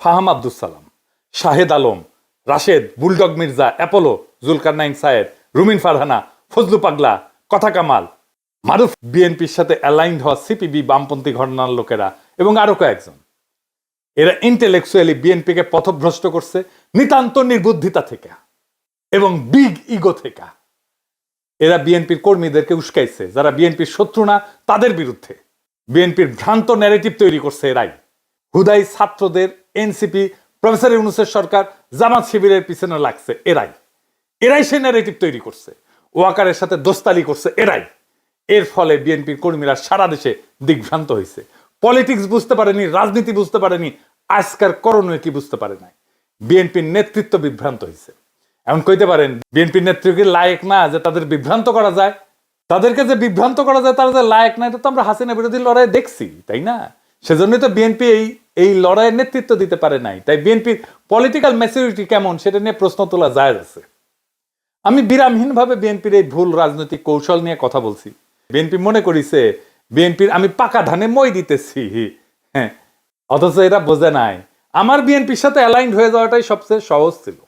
ফাহাম Abdul Salam, Shahed Alam, Rashed, bulldog Mirza, Apollo, Zulkarnain Sayed, Rumeen Farhana, Fazlu পাগলা, কথা কামাল, মারুফ বিএনপির সাথে অ্যালাইন্ড হওয়া সিপিবি বামপন্থী ঘটনার লোকেরা এবং আরও কয়েকজন। এরা ইন্টেলেকচুয়ালি বিএনপিকে পথভ্রষ্ট করছে নিতান্ত নির্বুদ্ধিতা থেকে এবং বিগ ইগো থেকে। এরা বিএনপির কর্মীদেরকে উস্কাইছে, যারা বিএনপির শত্রু না, তাদের বিরুদ্ধে। বিএনপির ভ্রান্ত ন্যারেটিভ তৈরি করছে এরাই। হুদাই ছাত্রদের এনসিপি, প্রফেসর ইউনুসের সরকার, জামাত শিবিরের পিছনে লাগছে, এরাই। এরাই সে ন্যারেটিভ তৈরি করছে। ওয়াকারের সাথে দোস্তালি করছে, এরাই। এর ফলে বিএনপির কর্মীরা সারা দেশে দিগ্ভ্রান্ত হয়েছে। পলিটিক্স বুঝতে পারেনি, রাজনীতি বুঝতে পারেনি, আজকার করণীয় কি বুঝতে পারে নাই। বিএনপির নেতৃত্ব বিভ্রান্ত হয়েছে। এমন কইতে পারেন, বিএনপির নেতৃত্বকে লায়ক না যে তাদের বিভ্রান্ত করা যায়? তাদেরকে যে বিভ্রান্ত করা যায়, তারা যে লায়ক না, এটা তো আমরা হাসিনা বিরোধী লড়াই দেখছি, তাই না? সেজন্যই তো বিএনপি এই এই লড়াইয়ের নেতৃত্ব দিতে পারে নাই। তাই বিএনপির পলিটিক্যাল ম্যাচুরিটি কেমন সেটা নিয়ে প্রশ্ন তোলা যায় আছে। আমি বিরামহীনভাবে বিএনপির এই ভুল রাজনৈতিক কৌশল নিয়ে কথা বলছি। বিএনপি মনে করিছে, বিএনপির আমি পাকা ধানে মই দিতেছি। হ্যাঁ অথচ এরা বোঝে নাই, আমার বিএনপির সাথে অ্যালাইন্ড হয়ে যাওয়াটাই সবচেয়ে সহজ ছিল।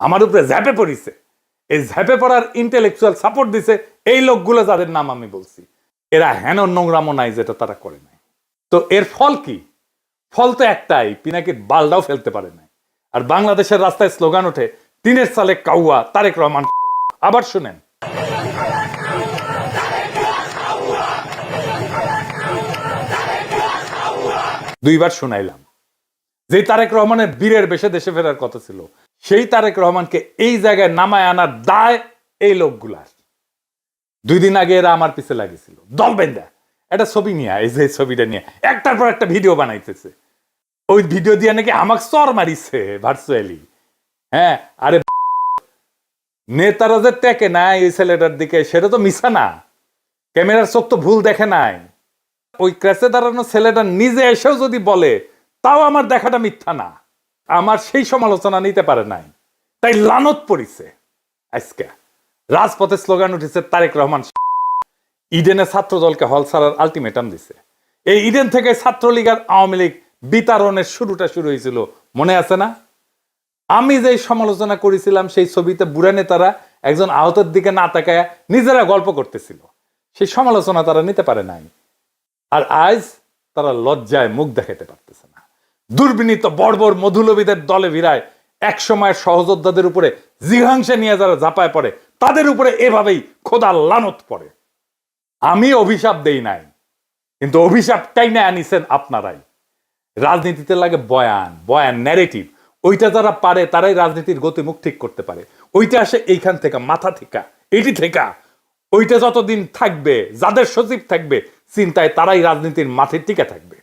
আমার উপরে ঝ্যাপে পড়িছে। এই ঝ্যাপে পড়ার ইন্টেলেকচুয়াল সাপোর্ট দিছে এই লোকগুলো যাদের নাম আমি বলছি। এরা হেন নোংরামো নাই যেটা তারা করে নাই। তো এর ফল কি? ফল তো একটাই, পিনাকির বালটাও ফেলতে পারে নাই। আর বাংলাদেশের রাস্তায় স্লোগান ওঠে, তিনের সালে কাউয়া, তারেক রহমান আবার শুনেন। দুইবার শুনাইলাম। যেই তারেক রহমানের বীরের বেশে দেশে ফেরার কথা ছিল, সেই তারেক রহমানকে এই জায়গায় নামায় আনার দায় এই লোকগুলার। দুই দিন আগে এরা আমার পিছে লাগিয়েছিল। দল বেন্দা একটা ছবি নিয়ে এই যে ছবিটা নিয়ে একটার পর একটা ভিডিও বানাইতেছে। ওই ভিডিও দিয়ে নাকি আমাকে চর মারিছে ভার্চুয়ালি হ্যাঁ আরে নেতারা যে টেকে নাই এই ছেলেটার দিকে, সেটা তো মিশা না। ক্যামেরার চোখ তো ভুল দেখে নাই। ওই ক্র্যাশে দাঁড়ানো ছেলেটা নিজে এসেও যদি বলে, তাও আমার দেখাটা মিথ্যা না। আমার সেই সমালোচনা নিতে পারে নাই। তাই লানত পড়িছে আজকে। রাজপথে স্লোগান উঠেছে তারেক রহমান ইডেনে ছাত্র দলকে হল ছাড়ার আলটিমেটাম দিছে। এই ইডেন থেকে ছাত্রলীগ আর আওয়ামী লীগ বিতারণের শুরুটা শুরু হয়েছিল। মনে আছে না? আমি যে সমালোচনা করেছিলাম, সেই ছবিতে বুড়া নেতারা একজন আহতের দিকে না তাকায় নিজেরা গল্প করতেছিল। সেই সমালোচনা তারা নিতে পারে নাই। আর আজ তারা লজ্জায় মুখ দেখাতে পারতেছে না। দুর্বিনীত বর্বর মধুলবীদের দলে ভিড়ায় এক সময় সহযোদ্ধাদের উপরে জিঘাংসে নিয়ে যারা ঝাঁপায় পড়ে, তাদের উপরে এভাবেই খোদা লানত পড়ে। আমি অভিশাপ দেই নাই, কিন্তু অভিশাপটাই না আনিছেন আপনারাই। রাজনীতিতে লাগে বয়ান বয়ান ন্যারেটিভ ওইটা যারা পারে, তারাই রাজনীতির গতিমুখ ঠিক করতে পারে। ওইটা আসে এইখান থেকে, মাথা থেকে, এটি থেকে। ওইটা যতদিন থাকবে, যাদের সচিব থাকবে, চিন্তায় তারাই রাজনীতির মাঠে টিকে থাকবে।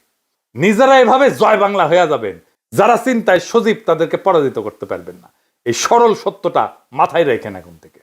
নিজেরা এভাবে জয় বাংলা হয়ে যাবেন, যারা চিন্তায় সজীব তাদেরকে পরাজিত করতে পারবেন না। এই সরল সত্যটা মাথায় রেখেন এখন থেকে।